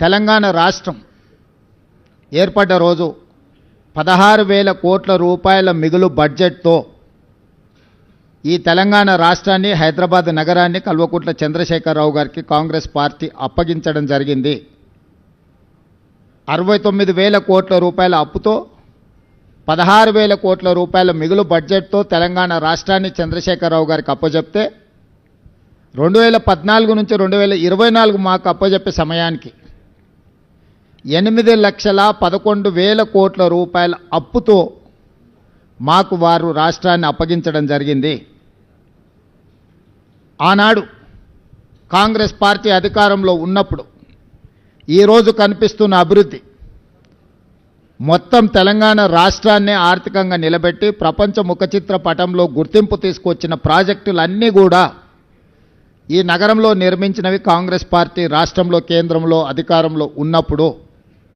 తెలంగాణ రాష్ట్రం ఏర్పడ్డ రోజు పదహారు వేల కోట్ల రూపాయల మిగులు బడ్జెట్తో ఈ తెలంగాణ రాష్ట్రాన్ని హైదరాబాద్ నగరాన్ని కల్వకుట్ల చంద్రశేఖరరావు గారికి కాంగ్రెస్ పార్టీ అప్పగించడం జరిగింది. అరవై తొమ్మిది వేల కోట్ల రూపాయల అప్పుతో పదహారు వేల కోట్ల రూపాయల మిగులు బడ్జెట్తో తెలంగాణ రాష్ట్రాన్ని చంద్రశేఖరరావు గారికి అప్పచెప్తే రెండు వేల పద్నాలుగు నుంచి రెండు వేల ఇరవై నాలుగు మాకు అప్పచెప్పే సమయానికి ఎనిమిది లక్షల పదకొండు వేల కోట్ల రూపాయల అప్పుతో మాకు వారు రాష్ట్రాన్ని అప్పగించడం జరిగింది. ఆనాడు కాంగ్రెస్ పార్టీ అధికారంలో ఉన్నప్పుడు ఈరోజు కనిపిస్తున్న అభివృద్ధి మొత్తం తెలంగాణ రాష్ట్రాన్ని ఆర్థికంగా నిలబెట్టి ప్రపంచ ముఖచిత్ర పటంలో గుర్తింపు తీసుకొచ్చిన ప్రాజెక్టులన్నీ కూడా ఈ నగరంలో నిర్మించినవి కాంగ్రెస్ పార్టీ రాష్ట్రంలో కేంద్రంలో అధికారంలో ఉన్నప్పుడు